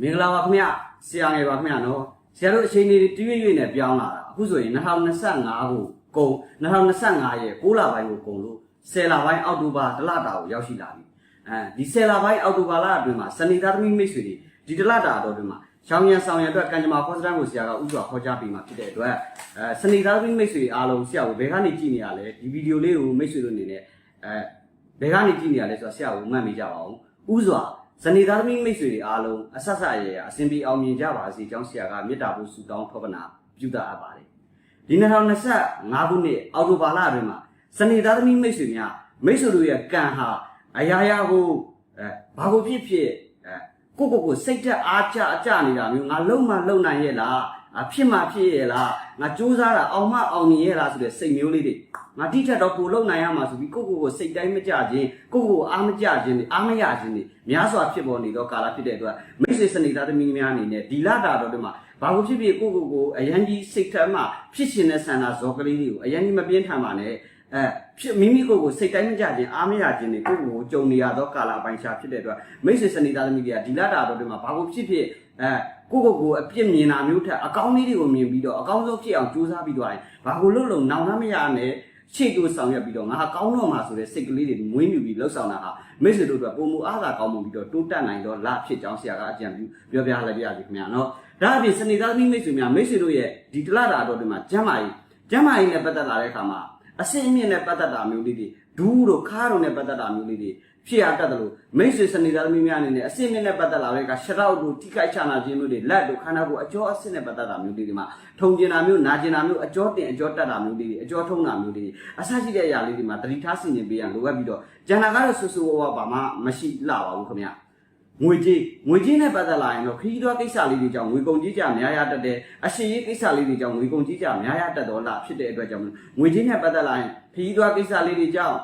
မင်္ဂလာပါခင်ဗျဆရာငယ်ပါခင်ဗျနော်ဆရာတို့အချိန်လေးတရွေ့ရွေ့နဲ့ပြောင်းလာတာအခုဆိုရင်2025ကိုကုန်2025ရဲ့6လပိုင်းကိုကုန်လို့10လပိုင်းအောက်တိုဘာတလတာကိုရောက်ရှိလာပြီအဲဒီ10လပိုင်းအောက်တိုဘာလအတွင်းမှာစနေသားသမီးမိတ်ဆွေတွေဒီတလတာတော့အတွင်းမှာရှောင်းရံဆောင်ရံအတွက်ကံကြမ္မာဖောစတန်ကိုဆရာကဥစွာခေါ်ကြားပေးမှာဖြစ်တဲ့အတွက်အဲစနေသားသမီးမိတ်ဆွေအားလုံးဆရာကိုဘယ်ကနေကြည့်နေရလဲဒီဗီဒီယိုလေးကိုမိတ်ဆွေတို့အနေနဲ့အဲဘယ်ကနေကြည့်နေရလဲဆိုတော့ဆရာကိုမှတ်မိကြပါအောင်ဥစွာ ဇနီးသားသမီးမိတ်ဆွေတွေအားလုံးအဆက်ဆက်ရရအစဉ်ပြေအောင်မြင်ကြပါစေကြောင်းဆရာကမေတ္တာပို့ဆုတောင်းထောပနာပြုတာအပ်ပါတယ်ဒီ2025ခုနှစ်အောက်တိုဘာလအတွင်းမှာဇနီးသားသမီးမိတ်ဆွေများမိတ်ဆွေတို့ရဲ့ကံဟာအရာရာကိုအဲဘာကိုဖြစ်ဖြစ်အဲကိုကိုကိုစိတ်သက်အားကြအကြနေတာမျိုးငါလုံမလုံနိုင်ရဲ့လားအဖြစ်မှဖြစ်ရဲ့လားငါစူးစမ်းတာအောင်မအောင်မြင်ရဲ့လားဆိုတဲ့စိတ်မျိုးလေးတွေ ငါတိထက်တော့ပိုလုံနိုင်ရမှာဆိုပြီးကိုကိုကိုစိတ်တိုင်းမကြခြင်းကိုကိုကိုအားမကြခြင်းအားမရခြင်းတွေများစွာဖြစ်ပေါ်နေတော့ကာလဖြစ်တဲ့အတွက်မိတ်ဆွေစနေသားသမီးများအနေနဲ့ဒီလတာတော့ဒီမှာဘာလို့ဖြစ်ဖြစ်ကိုကိုကိုအရန်ကြီးစိတ်ထက်မှဖြစ်ရှင်တဲ့ဆန္ဒဇောကလေးတွေကိုအရန်ကြီးမပြင်းထန်ပါနဲ့အဲဖြစ်မိမိကိုယ်ကိုစိတ်တိုင်းမကြခြင်းအားမရခြင်းတွေကိုကိုကိုကြုံနေရတော့ကာလပိုင်းခြားဖြစ်တဲ့အတွက်မိတ်ဆွေစနေသားသမီးတွေကဒီလတာတော့ဒီမှာဘာလို့ဖြစ်ဖြစ်အဲကိုကိုကိုအပြစ်မြင်တာမျိုးထက်အကောင်းလေးတွေကိုမြင်ပြီးတော့အကောင်းဆုံးဖြစ်အောင်ကြိုးစားပြီးတော့ဘာကိုလို့လို့နောင်နှမရနဲ့ ရှေ့တိုးဆောင်ရွက်ပြီးတော့ငါကောင်းတော့မှာဆိုတဲ့စိတ်ကလေးတွေမွေးမြူပြီးလှုပ်ဆောင်တာဟာမိတ်ဆွေတို့အတွက်ပုံမူအားသာကောင်းမှုပြီးတော့တိုးတက်နိုင်တော့လဖြစ်ကြောင်းဆရာကအကြံပြုပြောပြလိုက်ပြရစီခင်ဗျာနော်ဒါအပြင်စနေသားသမီးမိတ်ဆွေများမိတ်ဆွေတို့ရဲ့ဒီတလတာတော့ဒီမှာကျမ်းမာရေးကျမ်းမာရေးနဲ့ပတ်သက်လာတဲ့အခါမှာအစင်းအမြင့်နဲ့ပတ်သက်တာမျိုးလေးတွေဒူးတို့ခါတို့နဲ့ပတ်သက်တာမျိုးလေးတွေ ဖြစ်ရတတ်တယ်လို့မိတ်ဆွေစနေသားသမီးများအနေနဲ့အစင်းမြင့်နဲ့ပတ်သက်လာတဲ့အခါရှရောက်တို့ထိခိုက်ချနာခြင်းမျိုးတွေလက်တို့ခန္ဓာကိုယ်အကျော်အဆင့်နဲ့ပတ်သက်တာမျိုးလေးတွေမှာထုံကျင်တာမျိုးနာကျင်တာမျိုးအကျော်တင်အကျော်တက်တာမျိုးလေးတွေအကျော်ထုံတာမျိုးလေးတွေအဆရှိတဲ့အရာလေးတွေမှာတတိထားစီနေပေးရန်လိုအပ်ပြီးတော့ကျန်တာကတော့ဆူဆူဝါဝါဘာမှမရှိလှပါဘူးခင်ဗျာငွေကြေးငွေကြေးနဲ့ပတ်သက်လာရင်တော့ခရီးသွားကိစ္စလေးတွေကြောင့်ငွေကုန်ကြေးကြများရတတ်တယ်အရှိရေးကိစ္စလေးတွေကြောင့်ငွေကုန်ကြေးကြများရတတ်တော့လားဖြစ်တဲ့အတွက်ကြောင့်ငွေကြေးနဲ့ပတ်သက်လာရင်ခရီးသွားကိစ္စလေးတွေကြောင့်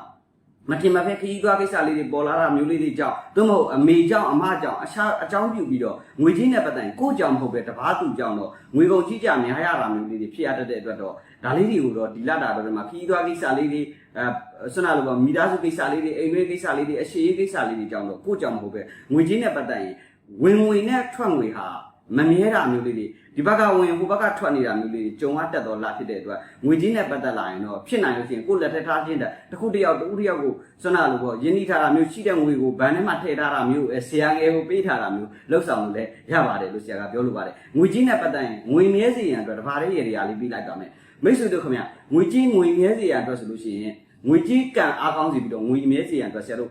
မထင်မဖက်ခရီးသွားကိစ္စလေးတွေပေါ်လာတာမျိုးလေးတွေကြောင့်သို့မဟုတ်အမေကြောင့်အမကြောင့်အရှာအကြောင်းပြုပြီးတော့ငွေကြေးနဲ့ပတ်သက်ရင်ကိုယ့်ကြောင့်မဟုတ်ပဲတပားသူကြောင့်တော့ငွေကုန်ကြေးကြများရတာမျိုးလေးတွေဖြစ်ရတတ်တဲ့အတွက်တော့ဒါလေးတွေကိုတော့ဒီလတာတော့ဒီမှာခရီးသွားကိစ္စလေးတွေအဲဆွမ်းနာလိုပါမိသားစုကိစ္စလေးတွေအိမ်တွင်းကိစ္စလေးတွေအရှိရေးကိစ္စလေးတွေကြောင့်တော့ကိုယ့်ကြောင့်မဟုတ်ပဲငွေကြေးနဲ့ပတ်သက်ရင်ဝင်ငွေနဲ့ထွက်ငွေဟာ မမြဲတာမျိုးလေးတွေဒီဘက်ကဝင်ဟိုဘက်ကထွက်နေတာမျိုးလေးတွေကြုံရတတ်တော့လာဖြစ်တဲ့အတွက်ငွေကြီးနဲ့ပတ်သက်လာရင်တော့ဖြစ်နိုင်လို့ရှိရင်ကိုယ်လက်ထက်ထားခြင်းတဲ့တစ်ခုတစ်ယောက်တစ်ဦးတစ်ယောက်ကိုစွမ်းနာလို့ပေါ့ယင်းနှီးထားတာမျိုးရှိတဲ့ငွေကိုဘဏ်ထဲမှာထည့်ထားတာမျိုးအဲဆရာငယ်ကိုပေးထားတာမျိုးလှုပ်ဆောင်လို့လည်းရပါတယ်လို့ဆရာကပြောလို့ပါတယ်ငွေကြီးနဲ့ပတ်သက်ရင်ငွေမြဲစေရန်အတွက်တပါးလေးရေတွေအားလေးပြီးလိုက်ပါမယ်မိတ်ဆွေတို့ခင်ဗျငွေကြီးငွေမြဲစေရန်အတွက်ဆိုလို့ရှိရင်ငွေကြီးကံအားကောင်းစီပြီးတော့ငွေမြဲစေရန်အတွက်ဆရာတို့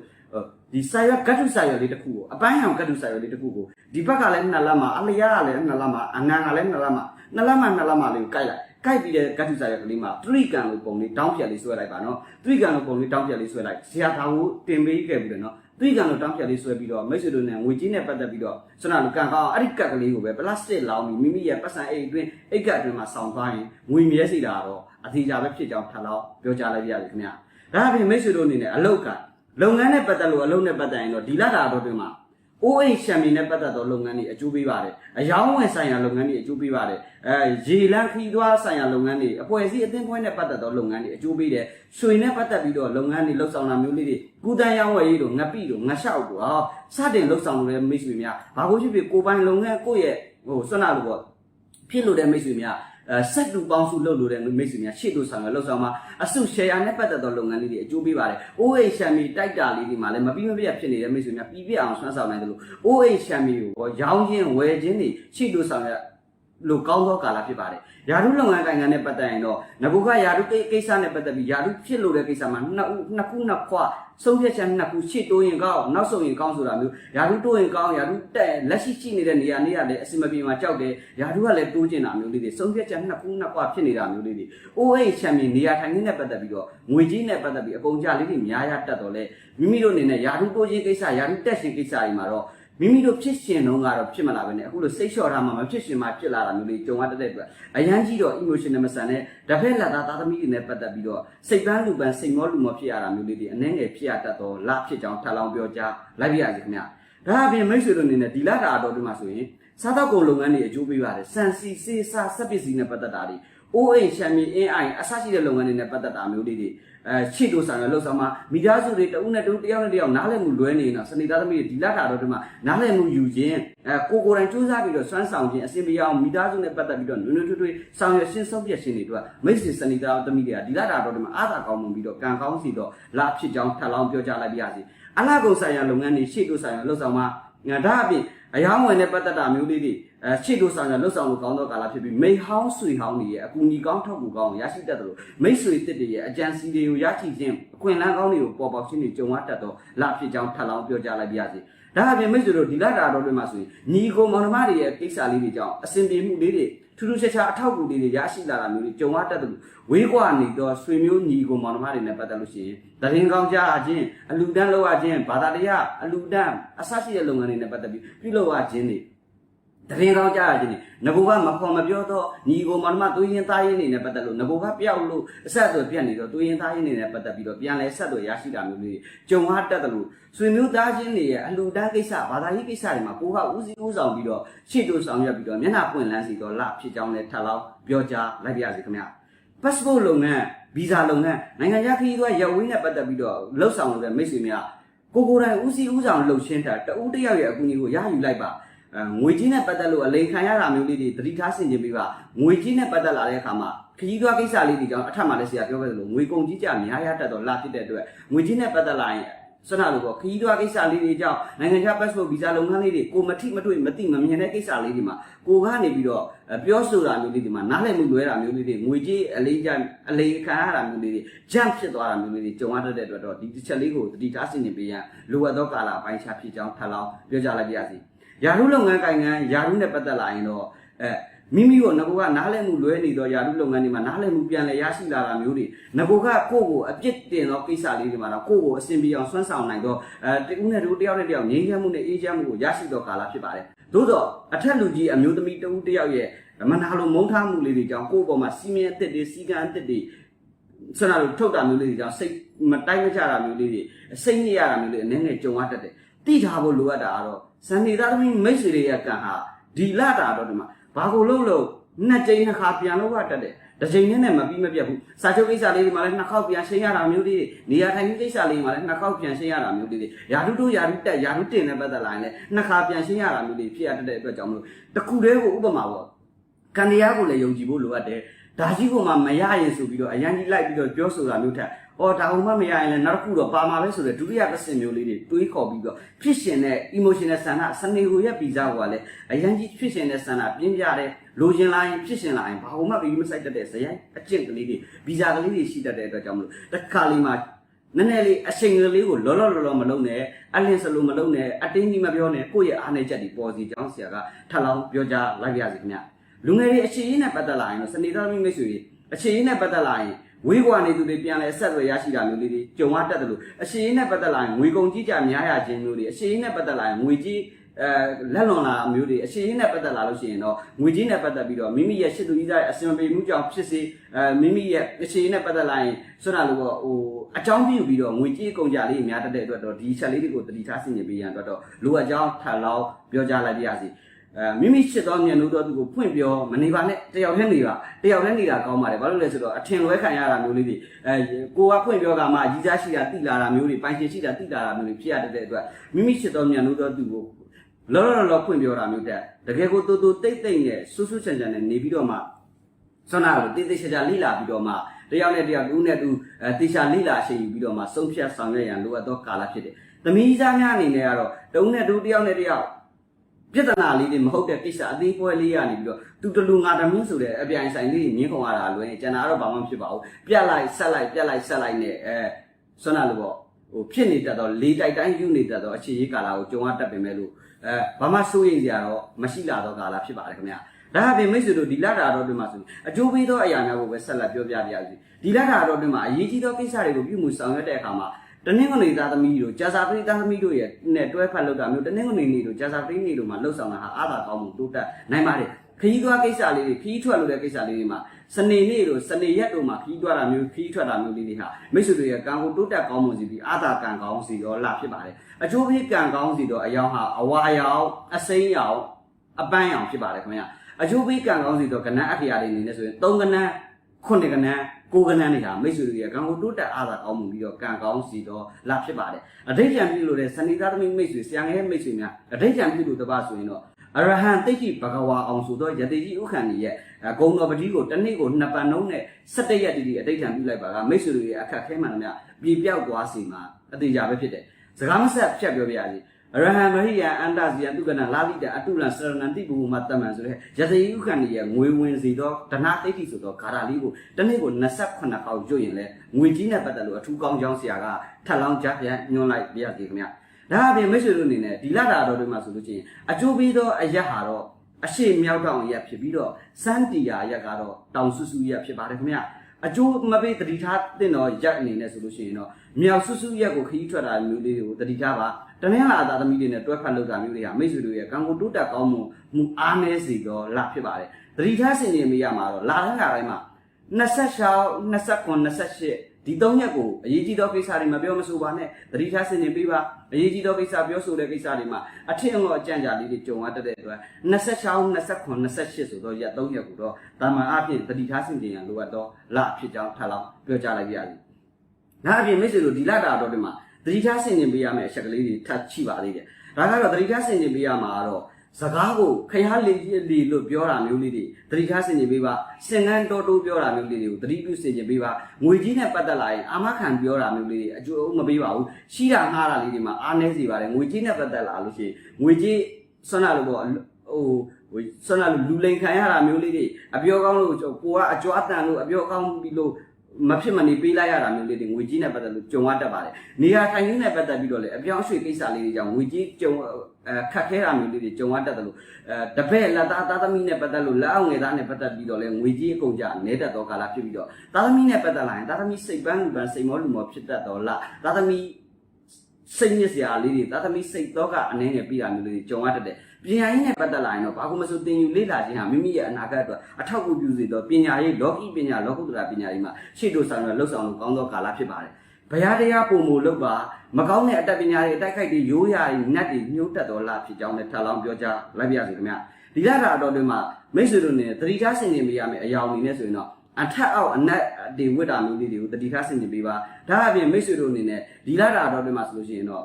ဒီစာရွက်ကတ်ထုစာရွက်လေးတစ်ခုကိုအပန်းဟောင်ကတ်ထုစာရွက်လေးတစ်ခုကိုဒီဘက်ကလည်းနှစ်လက်မှာအလျားကလည်းနှစ်လက်မှာအနံကလည်းနှစ်လက်မှာနှစ်လက်မှာနှစ်လက်မှာလေးကိုကိုက်လိုက်ကိုက်ပြီးတဲ့ကတ်ထုစာရွက်ကလေးမှာသရိကံလိုပုံလေးတောင်းပြက်လေးဆွဲလိုက်ပါနော်သရိကံလိုပုံလေးတောင်းပြက်လေးဆွဲလိုက်ဆရာသားကိုတင်ပေးခဲ့ပြီလေနော်သရိကံလိုတောင်းပြက်လေးဆွဲပြီးတော့မိတ်ဆွေတို့နဲ့ငွေကြီးနဲ့ပတ်သက်ပြီးတော့ဆွမ်းနာလိုကံကောင်းအဲ့ဒီကတ်ကလေးကိုပဲပလတ်စတစ်လောင်းပြီးမိမိရဲ့ပတ်စံအိတ်အတွင်းအိတ်ကတ်အတွင်းမှာဆောင်းသွားရင်ငွေမြဲစီတာတော့အသေးချာပဲဖြစ်ကြောင်းထပ်တော့ပြောကြားလိုက်ရပြီခင်ဗျာဒါအပြင်မိတ်ဆွေတို့အနေနဲ့အလောက်က လုပ်ငန်းနဲ့ပတ်သက်လို့အလုပ်နဲ့ပတ်သက်ရင်တော့ဒီလတာတော့တွင်မှာ OH ရှမ်ပီနဲ့ပတ်သက်သောလုပ်ငန်းတွေအကျိုးပေးပါတယ်။အယောင်းဝင်ဆိုင်ရာလုပ်ငန်းတွေအကျိုးပေးပါတယ်။အဲရေလန်းခီးသွားဆိုင်ရာလုပ်ငန်းတွေအဖွဲ့အစည်းအသင်းဖွဲ့နဲ့ပတ်သက်သောလုပ်ငန်းတွေအကျိုးပေးတယ်။ရွှေနဲ့ပတ်သက်ပြီးတော့လုပ်ငန်းတွေလှုပ်ဆောင်တာမျိုးလေးတွေကုတန်ရောင်းဝယ်ရေးတို့ငပိတို့ငလျှောက်တို့ဟောစတင်လှုပ်ဆောင်လို့လည်းမိတ်ဆွေများဘာလို့ဖြစ်ဖြစ်ကိုပိုင်လုပ်ငန်းကိုယ့်ရဲ့ဟိုစွမ်းနာလို့ပေါ့ဖြစ်လို့တဲ့မိတ်ဆွေများအဲ ဆက်တူပေါင်းစုလုပ်လို့တဲ့မိတ်ဆွေများရှေ့တို့ဆောင်ရလှုပ်ဆောင်မှာအစု share နဲ့ပတ်သက်သောလုပ်ငန်းလေးတွေအကျိုးပေးပါတယ်။ OH ရှမ်မီတိုက်တာလေးဒီမှာလည်းမပြီးမပြတ်ဖြစ်နေတဲ့မိတ်ဆွေများပြီးပြအောင်ဆွမ်းဆောင်နိုင်တယ်လို့ OH ရှမ်မီကိုပေါ့ရောင်းခြင်းဝယ်ခြင်းတွေရှေ့တို့ဆောင်ရ လို့ကောင်းသောကာလဖြစ်ပါတယ်။ယာရုလုပ်ငန်းကိုင်ငံနဲ့ပတ်သက်ရင်တော့ငကူကယာရုကိစ္စနဲ့ပတ်သက်ပြီးယာရုဖြစ်လို့တဲ့ကိစ္စမှာနှစ်ဦးနှစ်ခုနှစ်ခွဆုံးဖြတ်ချက်နှစ်ခုရှေ့တိုးရင်ကောင်းနောက်ဆုံးရင်ကောင်းဆိုတာမျိုးယာရုတိုးရင်ကောင်းယာရုတက်လက်ရှိရှိနေတဲ့နေရာနေရာလည်းအစမပြေမှာကြောက်တယ်ယာရုကလည်းတိုးကျင်တာမျိုးလေးတွေဆုံးဖြတ်ချက်နှစ်ခုနှစ်ခွဖြစ်နေတာမျိုးလေးတွေ OH ချန်ပီယံနေရာထိုင်ခင်းနဲ့ပတ်သက်ပြီးတော့ငွေကြီးနဲ့ပတ်သက်ပြီးအကုန်ကြလေးတွေများရတတ်တော့လေမိမိတို့အနေနဲ့ယာရုတိုးခြင်းကိစ္စယာရုတက်ရှင်ကိစ္စတွေမှာတော့ မိမိတို့ဖြစ်ရှင်တော့ကတော့ဖြစ်မလာပဲနဲ့အခုလိုစိတ်လျှော့ထားမှမဖြစ်ရှင်မှဖြစ်လာတာမျိုးလေးကြုံရတတ်တဲ့အတွက်အရန်ကြီးတော့ emotional မဆန်တဲ့တစ်ဖက်လက်သားသားသမီးတွေနဲ့ပတ်သက်ပြီးတော့စိတ်ပန်းလူပန်းစိတ်မောလူမောဖြစ်ရတာမျိုးလေးတွေအနှဲငယ်ဖြစ်ရတတ်တော့လဖြစ်ကြောင်းထပ်လောင်းပြောကြားလိုက်ပြရစီခင်ဗျာဒါအပြင်မိတ်ဆွေတို့အနေနဲ့ဒီလတာတော်ဒီမှာဆိုရင်စားတော့ကုန်လုပ်ငန်းတွေအကျိုးပေးပါတယ်စံစီစေးစားစက်ပစ္စည်းနဲ့ပတ်သက်တာတွေ OA ရှမ်းမီ AI အစရှိတဲ့လုပ်ငန်းတွေနဲ့ပတ်သက်တာမျိုးလေးတွေ အဲရှေ့တို့ဆောင်ရလှုပ်ဆောင်မှာမိသားစုတွေတဦးနဲ့တဦးတယောက်နဲ့တယောက်နားလည်မှုလွဲနေတော့စနေသားသမီးတွေဒီလက်တာတော့ဒီမှာနားလည်မှုယူခြင်းအဲကိုကိုယ်တိုင်စူးစမ်းပြီးတော့စွမ်းဆောင်ခြင်းအစဉ်ပြေအောင်မိသားစုနဲ့ပတ်သက်ပြီးတော့နွေနွေထွေးထွေးဆောင်ရွက်ရှင်းဆုံးဖြတ်ခြင်းတွေတို့ကမိတ်ဆွေစနေသားသမီးတွေကဒီလက်တာတော့ဒီမှာအားသာကောင်းမှုပြီးတော့ကံကောင်းစီတော့လာဖြစ်ကြောင်းထပ်လောင်းပြောကြားလိုက်ပါရစေအလားကုန်ဆိုင်ရာလုပ်ငန်းတွေရှေ့တို့ဆိုင်ရာလှုပ်ဆောင်မှာငါဒါအပြင်အယောင်းဝင်တဲ့ပတ်သက်တာမျိုးလေးတွေ အဲရှေ့တို့ဆောင်ရလှုပ်ဆောင်လို့ကောင်းသောကာလဖြစ်ပြီးမိဟောင်းဆွေဟောင်းတွေရဲ့အကူအညီကောင်းထောက်ကူကောင်းရရှိတတ်တယ်လို့မိတ်ဆွေတစ်တွေရဲ့အကြံစီတွေကိုရရှိခြင်းအခွင့်အလမ်းကောင်းတွေကိုပေါ်ပေါက်ခြင်းတွေကြုံရတတ်တော့လဖြစ်ကြောင်းထပ်လောင်းပြောကြားလိုက်ပါရစေ။ဒါအပြင်မိတ်ဆွေတို့ဒီလတာတော်တွေမှာဆိုရင်ညီကိုမောင်နှမတွေရဲ့ကိစ္စလေးတွေကြောင့်အစဉ်ပြေမှုလေးတွေထူးထူးခြားခြားအထောက်အကူလေးတွေရရှိလာတာမျိုးတွေကြုံရတတ်တယ်လို့ဝေးကွာနေတော့ဆွေမျိုးညီကိုမောင်နှမတွေနဲ့ပတ်သက်လို့ရှိရင်တရင်ကောင်းကြခြင်းအလူတန်းလောက်ရခြင်းဘာသာတရားအလူတန်းအဆရှိတဲ့လုပ်ငန်းတွေနဲ့ပတ်သက်ပြီးပြုလုပ်ရခြင်းတွေ တရင်ကောင်းကြရခြင်းတွေငဘိုကမဖော်မပြောတော့ညီကိုမောင်နှမသွေးရင်သားရင်တွေနဲ့ပတ်သက်လို့ငဘိုကပျောက်လို့အဆက်အသွယ်ပြတ်နေတော့သွေးရင်သားရင်တွေနဲ့ပတ်သက်ပြီးတော့ပြန်လဲဆက်သွယ်ရရှိတာမျိုးလေးကြုံရတတ်တယ်လို့ဆွေမျိုးသားချင်းတွေရဲ့အလူတန်းကိစ္စဘာသာရေးကိစ္စတွေမှာကိုကဦးစီးဦးဆောင်ပြီးတော့ရှေ့တို့ဆောင်ရွက်ပြီးတော့မျက်နှာပွင့်လန်းစီတော့လဖြစ်ကြောင်းလဲထပ်လောင်းပြောကြားလိုက်ပါရစေခင်ဗျာ passport လုပ်ငန်းဗီဇာလုပ်ငန်းနိုင်ငံခြားခရီးသွားရပ်ဝေးနဲ့ပတ်သက်ပြီးတော့လှုပ်ဆောင်လို့တဲ့မိတ်ဆွေများကိုကိုယ်တိုင်ဦးစီးဦးဆောင်လှုပ်ရှင်းတာတဦးတစ်ယောက်ရဲ့အကူအညီကိုရယူလိုက်ပါအဲ ငွေကြီးနဲ့ပတ်သက်လို့အလိန်ခံရတာမျိုးလေးတွေသတိထားဆင်ခြင်ပေးပါငွေကြီးနဲ့ပတ်သက်လာတဲ့အခါမှာခရီးသွားကိစ္စလေးတွေကြောင့်အထက်မှာလည်းဆရာပြောခဲ့သလိုငွေကုန်ကြီးကြများရတတ်တော့လာဖြစ်တဲ့အတွက်ငွေကြီးနဲ့ပတ်သက်လာရင်ဆွမ်းနာလို့ပေါ့ခရီးသွားကိစ္စလေးတွေကြောင့်နိုင်ငံခြား passport visa လုပ်ငန်းလေးတွေကိုမထိမတွေ့မသိမမြင်တဲ့ကိစ္စလေးတွေမှာကိုကနေပြီးတော့ပြောဆိုတာမျိုးလေးတွေမှာနားလည်မှုလွဲတာမျိုးလေးတွေငွေကြေးအလေးကြအလေးခံရတာမျိုးလေးတွေ jump ဖြစ်သွားတာမျိုးလေးတွေကြုံရတတ်တဲ့အတွက်တော့ဒီတစ်ချက်လေးကိုတတိထားဆင်နေပေးရန်လိုအပ်သောကာလအပိုင်းခြားဖြစ်ကြောင်းထပ်လောင်းပြောကြလိုက်ပါရစေ။ ယာရုလုပ်ငန်းကိုင်ငန်းယာရုနဲ့ပတ်သက်လာရင်တော့အဲမိမိကိုငကိုကနားလည်မှုလွဲနေတော့ယာရုလုပ်ငန်းတွေမှာနားလည်မှုပြန်လည်ရရှိလာတာမျိုးတွေငကိုကကိုယ့်ကိုအပြစ်တင်သောကိစ္စလေးတွေမှာတော့ကိုယ့်ကိုအစဉ်ပြေအောင်ဆွမ်းဆောင်နိုင်တော့အဲတဦးနဲ့တူတယောက်နဲ့တယောက်ငြိမ်းချမ်းမှုနဲ့အေးချမ်းမှုကိုရရှိတော့ကာလဖြစ်ပါတယ်။သို့တော့အထက်လူကြီးအမျိုးသမီးတဦးတယောက်ရဲ့မနာလိုမုန်းထားမှုလေးတွေကြောင့်ကိုယ့်အပေါ်မှာစီမင်းအစ်စ်တွေစီကံအစ်စ်တွေဆန္ဒလိုထုတ်တာမျိုးလေးတွေကြောင့်စိတ်မတိုင်းမကြတာမျိုးလေးတွေစိတ်ညစ်ရတာမျိုးလေးအနေနဲ့ကြုံရတတ်တယ်။ တိထားဖို့လိုအပ်တာကတော့ဇန်နေသားသမီးမိတ်ဆွေတွေရဲ့ကံဟာဒီလတာတော့ဒီမှာဘာကိုလုံးလို့နှစ်ကြိမ်နှစ်ခါပြန်လို့ရတတ်တယ်။တစ်ချိန်နဲ့မပြီးမပြတ်ဘူး။စာချုပ်ကိစ္စလေးတွေမှာလည်းနှစ်ခေါက်ပြန်ရှင်းရတာမျိုးလေးတွေနေရာထိုင်ကိစ္စလေးတွေမှာလည်းနှစ်ခေါက်ပြန်ရှင်းရတာမျိုးလေးတွေယာတုတို့ယာတုတက်ယာတုတင်နဲ့ပတ်သက်လာရင်လည်းနှစ်ခါပြန်ရှင်းရတာမျိုးလေးဖြစ်ရတတ်တဲ့အတွက်ကြောင့်မလို့တခုတည်းကိုဥပမာပေါ့ကံတရားကိုလည်းယုံကြည်ဖို့လိုအပ်တယ်။ဒါကြီးကမှမရရင်ဆိုပြီးတော့အရန်ကြီးလိုက်ပြီးတော့ပြောဆိုတာမျိုးထက် အော်ဒါဟုမှမရရင်လည်းနောက်တစ်ခုတော့ပါမှာပဲဆိုတဲ့ဒုတိယတစ်ဆင့်မျိုးလေးတွေတွေးခေါ်ပြီးတော့ဖြစ်ရှင်တဲ့ emotional ဆန္ဒစနေကိုရဲ့ဗီဇာကလည်းအရန်ကြီးဖြစ်ရှင်တဲ့ဆန္ဒပြင်းပြတဲ့လိုချင်လာရင်ဖြစ်ရှင်လာရင်ဘာဟုမှပြီးမဆိုင်တတ်တဲ့ဇယိုင်းအကျင့်ကလေးတွေဗီဇာကလေးတွေရှိတတ်တဲ့အတွက်ကြောင့်မလို့တစ်ခါလေးမှာနည်းနည်းလေးအချိန်ကလေးကိုလောလောလောလောမလုံးနဲ့အလင်းစလိုမလုံးနဲ့အတင်းကြီးမပြောနဲ့ကိုယ့်ရဲ့အားနေချက်တွေပေါ်စီကြောင်းဆရာကထပ်လောင်းပြောကြားလိုက်ရစီခင်ဗျလူငယ်တွေအခြေရင်းနဲ့ပတ်သက်လာရင်တော့စနေသားမိမိတ်ဆွေတွေအခြေရင်းနဲ့ပတ်သက်လာရင် ဝေးကွာနေသူတွေပြန်လဲဆက်သွယ်ရရှိတာမျိုးလေးတွေကြုံရတတ်တယ်လို့အရှိရင်နဲ့ပတ်သက်လာရင်ငွေကုန်ကြီးကြများရခြင်းမျိုးတွေအရှိရင်နဲ့ပတ်သက်လာရင်ငွေကြီးအဲလက်လွန်လာမျိုးတွေအရှိရင်နဲ့ပတ်သက်လာလို့ရှိရင်တော့ငွေကြီးနဲ့ပတ်သက်ပြီးတော့မိမိရဲ့ရှစ်သူကြီးသားရဲ့အစင်ပေမှုကြောင့်ဖြစ်စေအဲမိမိရဲ့အရှိရင်နဲ့ပတ်သက်လာရင်ဆွမ်းနာလို့ပေါ့ဟိုအကြောင်းပြုပြီးတော့ငွေကြီးကုန်ကြလေးများတတ်တဲ့အတွက်တော့ဒီချက်လေးတွေကိုတတိထားဆင်ခြင်ပေးရန်အတွက်တော့လိုအပ်ကြောင်းထပ်လောင်းပြောကြားလိုက်ပါရစေ အဲမိမိချစ်သောမျက်နှာတော်သူကိုဖွင့်ပြောမနေပါနဲ့တယောက်တည်းနေပါတယောက်တည်းနေတာကောင်းပါတယ်ဘာလို့လဲဆိုတော့အထင်လွဲခံရတာမျိုးလေးတွေအဲကိုကဖွင့်ပြောကမှကြီးစားရှိတာတိလာတာမျိုးတွေပိုင်ရှင်ရှိတာတိလာတာမျိုးတွေဖြစ်ရတဲ့အတွက်မိမိချစ်သောမျက်နှာတော်သူကိုလောလောလောဖွင့်ပြောတာမျိုးတဲ့တကယ်ကိုတူတူတိတ်တိတ်နဲ့ဆူဆူချန်ချန်နဲ့နေပြီးတော့မှဆွမ်းနာကိုတိတ်တိတ်ချာချာလိလာပြီးတော့မှတယောက်နဲ့တယောက်တူနဲ့တူအဲတေချာလိလာအချိန်ယူပြီးတော့မှဆုံးဖြတ်ဆောင်ရွက်ရန်လိုအပ်သောကာလဖြစ်တယ်။သမီးသားများအနေနဲ့ကတော့တုံးနဲ့တူတယောက်နဲ့တယောက် ပြဿနာလေးတွေမဟုတ်တဲ့ကိစ္စအသေးပွဲလေးရနေပြီးတော့သူတလူငါတမင်းဆိုတဲ့အပြိုင်ဆိုင်လေးမြင်းခုံရတာလွယ်ကျန်တာတော့ဘာမှဖြစ်ပါဘူးပြက်လိုက်ဆက်လိုက်ပြက်လိုက်ဆက်လိုက်နဲ့အဲဆွမ်းနာလို့ပေါ့ဟိုဖြစ်နေတတ်တော့လေးတိုက်တိုင်းယူနေတတ်တော့အခြေရေးကာလကိုကြုံရတတ်ပင်မဲ့လို့အဲဘာမှစိုးရိမ်စရာတော့မရှိလာတော့ကာလဖြစ်ပါတယ်ခင်ဗျာဒါအပြင်မိတ်ဆွေတို့ဒီလက်တာတော့တွင်မှာဆိုရင်အကျိုးပေးသောအရာများကိုပဲဆက်လက်ပြောပြပြရစီဒီလက်တာတော့တွင်မှာအရေးကြီးသောကိစ္စတွေကိုပြုမှုဆောင်ရွက်တဲ့အခါမှာ တနင်္ဂနွေသားသမီးတို့ကြာစာပရိသားသမီးတို့ရဲ့နဲ့တွဲဖက်လောက်တာမျိုးတနင်္ဂနွေနေ့တို့ကြာစာပရိနေ့တို့မှာလှုပ်ဆောင်တာဟာအားသာကောင်းမှုတိုးတက်နိုင်ပါတယ်ခရီးသွားကိစ္စလေးတွေခရီးထွက်လို့တဲ့ကိစ္စလေးတွေမှာစနေနေ့တို့စနေရက်တို့မှာခရီးသွားတာမျိုးခရီးထွက်တာမျိုးလေးတွေဟာမိတ်ဆွေတို့ရဲ့ကံကိုတိုးတက်ကောင်းမွန်စီပြီးအားသာကံကောင်းစီရောလာဖြစ်ပါတယ်အကျိုးပေးကံကောင်းစီတော့အယောင်ဟာအဝါရောင်အစိမ်းရောင်အပန်းရောင်ဖြစ်ပါတယ်ခင်ဗျာအကျိုးပေးကံကောင်းစီတော့ကဏ္ဍအခရာလေးအနေနဲ့ဆိုရင်၃ကဏ္ဍခုနှစ်ကဏ္ဍ ကိုယ်ကနန်းတွေဟာမိတ်ဆွေတို့ရဲ့ကံကိုတိုးတက်အားသာကောင်းမှုပြီးတော့ကံကောင်းစီတော့လာဖြစ်ပါတယ်အဋိဋ္ဌံပြုလို့တဲ့စဏိသားသမီးမိတ်ဆွေဆရာငယ်မိတ်ဆွေများအဋိဋ္ဌံပြုလို့တပါဆိုရင်တော့အရဟံတိတ်တိဘဂဝါအောင်ဆိုတော့ယတိကြီးဥက္ကံကြီးရဲ့ဂုံတော်ပတိကိုတစ်နေ့ကိုနှစ်ပတ်နှုံးနဲ့17ရက်တိတိအဋိဋ္ဌံပြုလိုက်ပါကမိတ်ဆွေတို့ရဲ့အခက်ခဲမှန်သမျှပြေပြောက်သွားစီမှာအသေးကြပဲဖြစ်တယ်စကားမဆက်ဖြတ်ပြောပြရစီအ ရဟံမဟိယအန္တဇီယတုကနာလာလိတအတုလံစရဏံတိဘူမတမန်ဆိုတဲ့ယတိဥက္ကံကြီးရဲ့ငွေဝင်စီတော့ဒနာတိတ်တိဆိုတော့ဂါရလေးကိုတစ်နေ့ကို28ခေါက်ကျွတ်ရင်လဲငွေကြီးနဲ့ပတ်သက်လို့အထူးကောင်းကြောင်းဆရာကထပ်လောင်းကြပြန်ညွှန်လိုက်ပြရစီခင်ဗျဒါအပြင်မိတ်ဆွေတို့အနေနဲ့ဒီလတာတော်တွေမှာဆိုလို့ချင်းအကျိုးပေးသောအရက်ဟာတော့အရှိမြောက်တောင်ရက်ဖြစ်ပြီးတော့စန်းတီယာရက်ကတော့တောင်ဆူဆူရက်ဖြစ်ပါတယ်ခင်ဗျ အကျိုးမပေးတတိထားတဲ့တော့ရက်အနေနဲ့ဆိုလို့ရှိရင်တော့မြောက်ဆူဆူရက်ကိုခရီးထွက်တာမျိုးလေးတွေကိုတတိထားပါတနင်္လာသားသမီးတွေနဲ့တွဲဖက်လုပ်တာမျိုးတွေဟာမိတ်ဆွေတို့ရဲ့ကံကိုတိုးတက်ကောင်းမှုမှုအားနည်းစေတော့လဖြစ်ပါတယ်တတိထားစင်နေမိရမှာတော့လာတိုင်းလာတိုင်းမှာ26 29 28 ဒီ၃ရက်ကိုအရေးကြီးသောကိစ္စတွေမပြောမဆိုပါနဲ့တတိထားစင်နေပေးပါအရေးကြီးသောကိစ္စပြောဆိုတဲ့ကိစ္စတွေမှာအထင်အငေါအကြံကြာလေးတွေကြုံရတတ်တဲ့အတွက်26 29 28ဆိုတော့ရက်၃ရက်ကိုတော့တာမန်အဖြစ်တတိထားစင်နေရန်လိုအပ်တော့လဖြစ်ကြောင်းထပ်လောင်းပြောကြားလိုက်ပါရစေ။နောက်အပြင်မိတ်ဆွေတို့ဒီလတာတော့ဒီမှာတတိထားစင်နေပေးရမယ့်အချက်ကလေးတွေထပ်ချိပါသေးတယ်။ဒါကတော့တတိထားစင်နေပေးရမှာကတော့ စကားကိုခရလေလီလို့ပြောတာမျိုးလေးတွေတတိထားစင်နေပေးပါစင်ကန်းတော်တိုးပြောတာမျိုးလေးတွေကိုတတိပြုစင်နေပေးပါငွေကြီးနဲ့ပတ်သက်လာရင်အာမခံပြောတာမျိုးလေးတွေအကျိုးမပေးပါဘူးရှိတာငှားတာလေးတွေမှာအားနည်းစေပါတယ်ငွေကြီးနဲ့ပတ်သက်လာလို့ရှိရင်ငွေကြီးဆွမ်းလာလို့ပေါ့ဟိုဟိုဆွမ်းလာလို့လူလိန်ခံရတာမျိုးလေးတွေအပြောကောင်းလို့ကိုကအကြွားတန်လို့အပြောကောင်းပြီးလို့ မဖြစ်မနေပေးလိုက်ရတာမျိုးလေးတွေငွေကြီးနဲ့ပတ်သက်လို့ကြုံရတတ်ပါတယ်နေရာထိုင်ရင်းနဲ့ပတ်သက်ပြီးတော့လေအပြောင်းအရွှေ့ကိစ္စလေးတွေကြောင့်ငွေကြီးကြုံအဲခတ်ခဲတာမျိုးလေးတွေကြုံရတတ်တယ်လို့အဲတပည့်လက်သားသားသမီးနဲ့ပတ်သက်လို့လက်အောင်ငယ်သားနဲ့ပတ်သက်ပြီးတော့လေငွေကြီးအကုန်ကြနေတတ်သောကာလဖြစ်ပြီးတော့သားသမီးနဲ့ပတ်သက်လာရင်သားသမီးစိတ်ပန်းလူပန်းစိတ်မောလူမောဖြစ်တတ်တော့လားသားသမီးစိတ်ညစ်စရာလေးတွေသားသမီးစိတ်တော့ကအနှင်းငယ်ပြီးတာမျိုးလေးတွေကြုံရတတ်တယ် ပညာရေးနဲ့ပတ်သက်လာရင်တော့ဘာကူမဆိုသင်ယူလေ့လာခြင်းဟာမိမိရဲ့အနာဂတ်အတွက်အထောက်အကူပြုစေသောပညာရေးလောကီပညာလောကုတ္တရာပညာရေးမှာရှေ့တို့ဆောင်ရလှုပ်ဆောင်လို့ကောင်းသောကာလဖြစ်ပါတယ်။ဘုရားတရားပုံမူလုပ်ပါမကောင်းတဲ့အတတ်ပညာတွေအတိုက်ခိုက်တွေရိုးရာတွေနတ်တွေညှိုးတက်တော်လာဖြစ်ကြောင်းနဲ့ထပ်လောင်းပြောကြားလိုက်ပါရစေခင်ဗျ။ဒီလတာတော်တွေမှာမိတ်ဆွေတို့နဲ့သတိထားဆင်ခြင်ပေးရမယ့်အရာအနေနဲ့ဆိုရင်တော့အထက်အောက်အနက်တွေဝိတာမျိုးလေးတွေကိုတတိထားဆင်ခြင်ပေးပါဒါအပြင်မိတ်ဆွေတို့အနေနဲ့ဒီလတာတော်တွေမှာဆိုလို့ရှိရင်တော့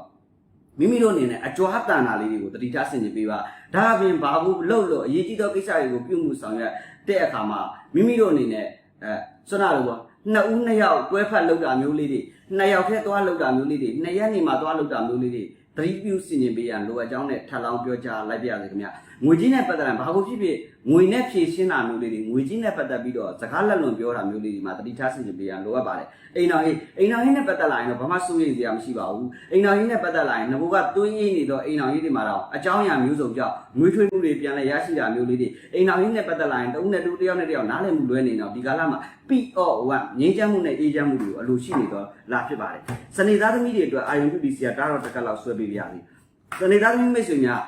မိမိတို့အနေနဲ့အကြွားတန်တာလေးတွေကိုတတိထားဆင်ခြင်ပေးပါဒါအပြင်ဘာဘူးလှုပ်လို့အရေးကြီးသောကိစ္စတွေကိုပြုမှုဆောင်ရွက်တဲ့အခါမှာမိမိတို့အနေနဲ့အဲစွမ်းနာလို့ပေါ့နှစ်ဦးနှစ်ယောက်တွဲဖက်လုပ်တာမျိုးလေးတွေနှစ်ယောက်ထဲသွားလုပ်တာမျိုးလေးတွေနှစ်ရက်နေမှာသွားလုပ်တာမျိုးလေးတွေသတိပြုဆင်ခြင်ပေးရန်လိုအပ်ကြောင်းနဲ့ထပ်လောင်းပြောကြားလိုက်ပါရစေခင်ဗျ ငွေကြီးနဲ့ပတ်သက်ရင်ဘာလို့ဖြစ်ဖြစ်ငွေနဲ့ဖြည့်ရှင်းတာမျိုးလေးတွေငွေကြီးနဲ့ပတ်သက်ပြီးတော့စကားလက်လွန်ပြောတာမျိုးလေးတွေမှာသတိထားဆင်ခြင်ပေးရန်လိုအပ်ပါတယ်အိမ်တော်ဟိအိမ်တော်ဟိနဲ့ပတ်သက်လာရင်တော့ဘာမှစိုးရိမ်စရာမရှိပါဘူးအိမ်တော်ဟိနဲ့ပတ်သက်လာရင်ငဘကတွင်းရင်းနေတော့အိမ်တော်ဟိတွေမှာတော့အကြောင်းအရာမျိုးစုံကြောင့်ငွေထွေးမှုတွေပြန်လဲရရှိတာမျိုးလေးတွေအိမ်တော်ဟိနဲ့ပတ်သက်လာရင်တဦးနဲ့တူတယောက်နဲ့တယောက်နားလည်မှုလွဲနေတော့ဒီကာလမှာ P.O.1 ငြိမ်းချမ်းမှုနဲ့အေးချမ်းမှုတွေကိုအလိုရှိနေတော့လာဖြစ်ပါတယ်စနေသားသမီးတွေအတွက်အာယုံပြုပြီးဆရာတားတော့တစ်ခါလောက်ဆွဲပေးပြရစီစနေသားသမီးမိတ်ဆွေများ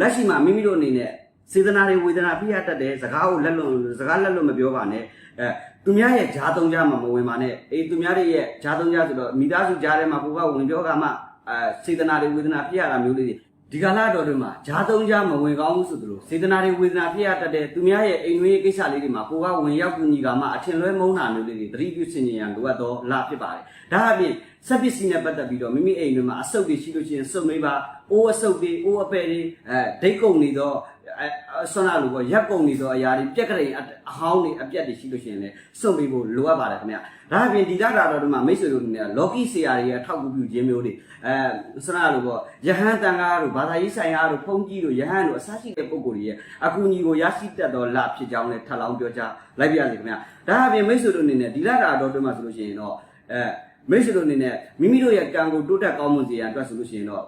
လက်ရှိမှာမိမိတို့အနေနဲ့စေတနာတွေဝေဒနာပြရတတ်တယ်စကားကိုလက်လွန်စကားလက်လွန်မပြောပါနဲ့အဲသူများရဲ့ဂျားသုံးကြားမှာမဝင်ပါနဲ့အေးသူများတွေရဲ့ဂျားသုံးကြားဆိုတော့မိသားစုကြားထဲမှာကိုကဝင်ပြောကမှအဲစေတနာတွေဝေဒနာပြရတာမျိုးလေးတွေ ဒီကလာတော်တွေမှာဂျားသုံးကြားမဝင်ကောင်းဘူးဆိုသလိုစေတနာတွေဝေဒနာပြရတတ်တယ်သူများရဲ့အိမ်တွင်းကိစ္စလေးတွေမှာကိုကဝင်ရောက်ကူညီကမှအထင်လွဲမုန်းတာမျိုးလေးတွေသတိပြုဆင်ခြင်ရန်လိုအပ်တော့လာဖြစ်ပါတယ်ဒါအပြင်စက်ပစ္စည်းနဲ့ပတ်သက်ပြီးတော့မိမိအိမ်တွေမှာအဆုတ်တွေရှိလို့ရှိရင်စုပ်မေးပါအိုးအဆုတ်တွေအိုးအပဲ့တွေအဲဒိတ်ကုန်နေတော့ အစွမ်းအလိုပေါ့ရက်ကုန်နေသောအရာတွေပြက်ကြိမ်အဟောင်းတွေအပြက်တွေရှိလို့ရှိရင်လည်းစွန့်ပြီးဖို့လိုအပ်ပါတယ်ခင်ဗျာဒါအပြင်ဒီလာတာတော့ဒီမှာမိတ်ဆွေတို့တွေကလော်ကီဆရာတွေအထောက်အကူပြုခြင်းမျိုးတွေအဲစွမ်းအလိုပေါ့ယဟန်တန်ဃာတို့ဘာသာရေးဆိုင်ရာတို့ဖုန်ကြီးတို့ယဟန်တို့အစရှိတဲ့ပုံကိုယ်တွေရဲ့အကူအညီကိုရရှိတတ်သောလဖြစ်ကြောင်းလည်းထပ်လောင်းပြောကြားလိုက်ပါရစေခင်ဗျာဒါအပြင်မိတ်ဆွေတို့အနေနဲ့ဒီလာတာတော့ဒီမှာဆိုလို့ရှိရင်တော့အဲမိတ်ဆွေတို့အနေနဲ့မိမိတို့ရဲ့ကံကိုတိုးတက်ကောင်းမွန်စေရန်အတွက်ဆိုလို့ရှိရင်တော့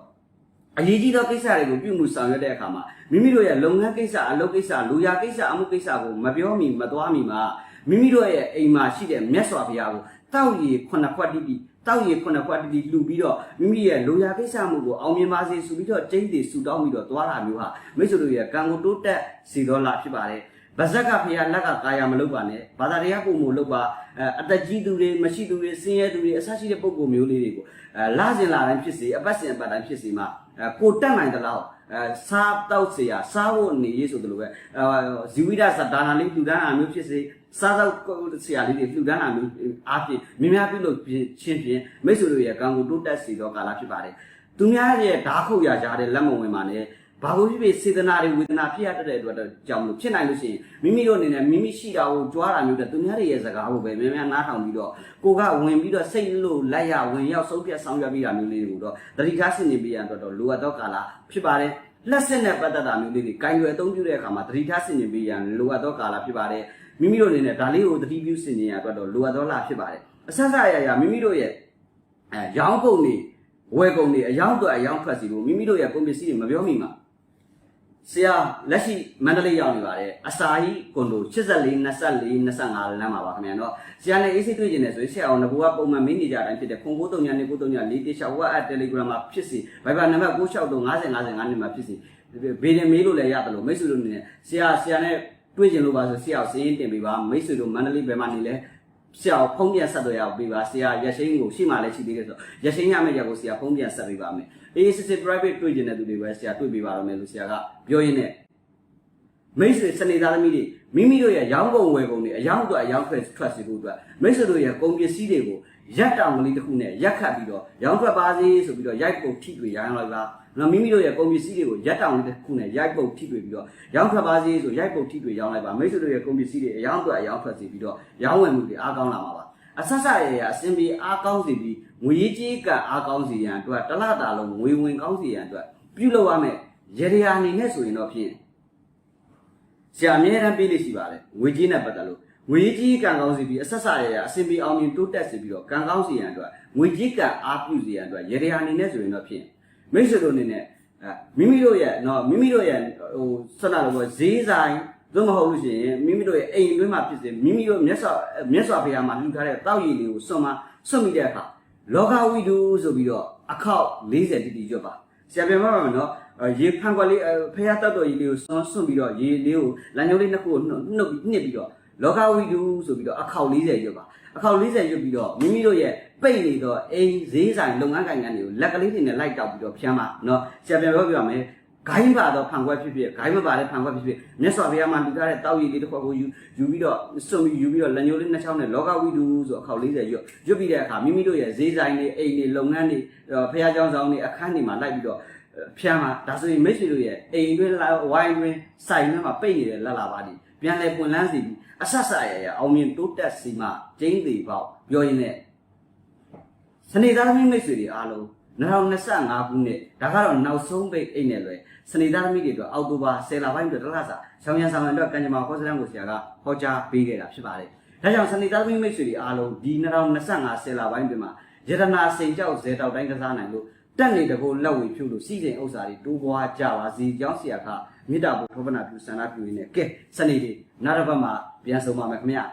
အရေးကြီးသောကိစ္စတွေကိုပြုမှုဆောင်ရွက်တဲ့အခါမှာမိမိတို့ရဲ့လုပ်ငန်းကိစ္စအလုပ်ကိစ္စလူရကိစ္စအမှုကိစ္စကိုမပြောမီမသွားမီမှာမိမိတို့ရဲ့အိမ်မှာရှိတဲ့မြတ်စွာဘုရားကိုတောက်ရည်ခုနှစ်ခွက်တိတိတောက်ရည်ခုနှစ်ခွက်တိတိလှူပြီးတော့မိမိရဲ့လူရကိစ္စမှုကိုအောင်မြင်ပါစေဆိုပြီးတော့ကျိန်းတည်ဆူတောင်းပြီးတော့သွားတာမျိုးဟာမိတ်ဆွေတို့ရဲ့ကံကိုတိုးတက်စေတော်လာဖြစ်ပါတယ် ဗဇက်ကဖရာလက်ကကာယမလုပ်ပါနဲ့ဘာသာတရားပုံမလုပ်ပါအဲအသက်ကြီးသူတွေမရှိသူတွေဆင်းရဲသူတွေအဆရှိတဲ့ပုံကိုမျိုးလေးတွေကိုအဲလာစဉ်လာတိုင်းဖြစ်စေအပတ်စဉ်အပတ်တိုင်းဖြစ်စေမှာအဲကိုတက်နိုင်တဲ့လောက် အဲစားတောက်เสียစားဖို့နေရေးဆိုတယ်လို့ပဲအဲဇီဝိဒသဒါနာလေးလူဒန်းဟာမျိုးဖြစ်စေစားတော့เสียလေးတွေလူဒန်းဟာမျိုးအားဖြင့်မြင်များပြုလို့ချင်းဖြင့်မိတ်ဆွေတို့ရဲ့ကံကိုတိုးတက်စေသောကာလဖြစ်ပါတယ်သူများရဲ့ဓာခုရကြတဲ့လက်မဝင်ပါနဲ့ ဘာလို့ဖြစ်ဖြစ်စေတနာတွေဝေဒနာဖြစ်ရတဲ့အတွက်တော့ကြောင့်လို့ဖြစ်နိုင်လို့ရှိရင်မိမိတို့အနေနဲ့မိမိရှိတာကိုကြွားတာမျိုးတဲ့သူများတွေရဲ့စကားကိုပဲများများနားထောင်ပြီးတော့ကိုကဝင်ပြီးတော့စိတ်လို့လက်ရဝင်ရောက်ဆုံးဖြတ်ဆောင်ရွက်ပြီးတာမျိုးလေးတွေကိုတော့တတိကားစင်နေပြရတော့လိုအပ်သောကာလဖြစ်ပါတယ်လက်စစ်နဲ့ပတ်သက်တာမျိုးလေးတွေကင်ရွယ်အသုံးပြုတဲ့အခါမှာတတိထားစင်နေပြရလိုအပ်သောကာလဖြစ်ပါတယ်မိမိတို့အနေနဲ့ဒါလေးကိုတတိပြုစင်နေရတော့လိုအပ်သောလဖြစ်ပါတယ်အဆက်ဆက်ရရမိမိတို့ရဲ့အဲရောင်းကုန်နေဝယ်ကုန်နေအယောင်းတော့အယောင်းထွက်စီလို့မိမိတို့ရဲ့ကုန်ပစ္စည်းတွေမပြောမိမှာ ဆရာလက်ရှိမန္တလေးရောက်နေပါတယ်အစာကြီးကွန်ဒို84 24 25လမ်းမှာပါခင်ဗျာနော်ဆရာနဲ့အေးစိတ်တွေ့ကျင်တယ်ဆိုရင်ဆရာအောင်ငကူကပုံမှန်မင်းနေကြတိုင်းဖြစ်တဲ့ခွန်93ညနေ93ည4တိ6 WhatsApp Telegram မှာဖြစ်စီ Viber နံပါတ်963 50 50 50မှာဖြစ်စီဘေးနေမေးလို့လည်းရတယ်လို့မိတ်ဆွေတို့အနေနဲ့ဆရာဆရာနဲ့တွေ့ကျင်လို့ပါဆိုဆရာကိုစည်ရင်တင်ပေးပါမိတ်ဆွေတို့မန္တလေးဘယ်မှာနေလဲ ဆရာကိုဖုန်းပြန်ဆက်သွယ်ရအောင်ပေးပါဆရာရရှိန်ကိုရှိမှလည်းရှိသေးတယ်ဆိုရရှိန်ရမယ့်ရကိုဆရာဖုန်းပြန်ဆက်ပေးပါမယ်အေးစစ်စစ် private တွေ့ကျင်တဲ့သူတွေပဲဆရာတွေ့ပေးပါတော့မယ်လို့ဆရာကပြောရင်းနဲ့မိတ်ဆွေစနေသားသမီးတွေမိမိတို့ရဲ့ရောင်းကုန်ဝယ်ကုန်တွေအယောင်းတော့အယောင်းထွက်ထွက်စီဖို့အတွက်မိတ်ဆွေတို့ရဲ့ကုန်ပစ္စည်းတွေကို ရက်တောင်ကလေးတစ်ခုနဲ့ရက်ခတ်ပြီးတော့ရောင်းထွက်ပါစေဆိုပြီးတော့ရိုက်ပုတ်ထိတွေရောင်းလိုက်ပါနော်မိမိတို့ရဲ့ကုန်ပစ္စည်းတွေကိုရက်တောင်လေးတစ်ခုနဲ့ရိုက်ပုတ်ထိတွေပြီးတော့ရောင်းထွက်ပါစေဆိုရိုက်ပုတ်ထိတွေရောင်းလိုက်ပါမိတ်ဆွေတို့ရဲ့ကုန်ပစ္စည်းတွေအယောင်းတော့အယောင်းထွက်စီပြီးတော့ရောင်းဝယ်မှုတွေအားကောင်းလာမှာပါအဆက်ဆက်ရရအစင်ပြေအားကောင်းစီပြီးငွေကြီးကအားကောင်းစီရန်အတွက်တစ်လတာလုံးငွေဝင်ကောင်းစီရန်အတွက်ပြုလုပ်ရမယ်ရေရာအနေနဲ့ဆိုရင်တော့ဖြင့်ဆရာအမြဲတမ်းပေးလို့ရှိပါတယ်ငွေကြီးနဲ့ပတ်သက်လို့ ငွေကြီးကံကောင်းစီပြီးအဆက်ဆက်ရရအစင်ပြေအောင်မြင်တိုးတက်စီပြီးတော့ကံကောင်းစီရန်အတွက်ငွေကြီးကံအားပြုစီရန်အတွက်ရေရာအနေနဲ့ဆိုရင်တော့ဖြင့်မိတ်ဆွေတို့အနေနဲ့အဲမိမိတို့ရဲ့နော်မိမိတို့ရဲ့ဟိုဆက်လာလို့ဈေးဆိုင်သို့မဟုတ်လို့ရှိရင်မိမိတို့ရဲ့အိမ်တွင်းမှာဖြစ်စေမိမိတို့မျက်စောမျက်စောဖေးမှာလှူထားတဲ့တောက်ရည်လေးကိုစွန့်မစွန့်မိတဲ့အခါလောကဝိတုဆိုပြီးတော့အခောက်40တိတိကျွတ်ပါဆရာပြန်ပါမယ်နော်အဲရေဖန်ခွက်လေးအဲဖះတတ်တော်ကြီးလေးကိုစွန်းစွန့်ပြီးတော့ရေလေးကိုလမ်းကြောင်းလေးနှစ်ခုကိုနှုတ်နှုတ်ပြီးညှစ်ပြီးတော့ လောကဝိတုဆိုပြီးတော့အခေါက်40ရွတ်ပါအခေါက်40ရွတ်ပြီးတော့မိမိတို့ရဲ့ပိတ်နေတော့အိမ်ဈေးဆိုင်လုပ်ငန်းကိုင်ငန်းတွေကိုလက်ကလေးတွေနဲ့လိုက်တောက်ပြီးတော့ဖြန်းပါနော်ဆရာပြန်ပြောပြပါမယ်ဂိုင်းပါတော့ဖန်ခွက်ဖြစ်ဖြစ်ဂိုင်းမပါတဲ့ဖန်ခွက်ဖြစ်ဖြစ်မြတ်စွာဘုရားမှာလူသားတဲ့တောက်ရည်လေးတစ်ခွက်ကိုယူယူပြီးတော့စွန့်ပြီးယူပြီးတော့လက်ညှိုးလေးနှစ်ချောင်းနဲ့လောကဝိတုဆိုအခေါက်40ရွတ်ရွတ်ပြီးတဲ့အခါမိမိတို့ရဲ့ဈေးဆိုင်တွေအိမ်တွေလုပ်ငန်းတွေဘုရားကျောင်းဆောင်တွေအခန်းတွေမှာလိုက်ပြီးတော့ ဖြမ်းမှာဒါဆိုရင်မိတ်ဆွေတို့ရဲ့အိမ်တွင်းလာဝိုင်းတွင်းစိုင်တွင်းမှာပိတ်နေတဲ့လက်လာပါဒီပြန်လဲပွင့်လန်းစီပြီးအဆက်ဆက်ရရအောင်မြင်တိုးတက်စီမှကျင်းသေးပေါ့ပြောရင်းနဲ့စနေသားသမီးမိတ်ဆွေတွေအားလုံး2025ခုနှစ်ဒါကတော့နောက်ဆုံးပိတ်အိတ်နဲ့လွယ်စနေသားသမီးတွေအတွက်အောက်တိုဘာ10လပိုင်းအတွက်တစ်လစာဆောင်းရံဆောင်ရံအတွက်ကံကြမ္မာခေါ်စလန်ကိုဆရာကဟောကြားပေးခဲ့တာဖြစ်ပါတယ်ဒါကြောင့်စနေသားသမီးမိတ်ဆွေတွေအားလုံးဒီ2025 10လပိုင်းတွင်မှာယတနာစိန်ကြောက်ဇဲတောက်တိုင်းကစားနိုင်လို့ တက်နေတကောလက်ဝေဖြုလို့စီစဉ်ဥစ္စာတွေတိုးပွားကြပါစေကြောင်းဆရာကမေတ္တာဘုထောပနာပြုဆန္ဒပြုရင်းနဲ့ကဲစနေတွေနောက်တစ်ပတ်မှာပြန်ဆုံပါမယ်ခင်ဗျာ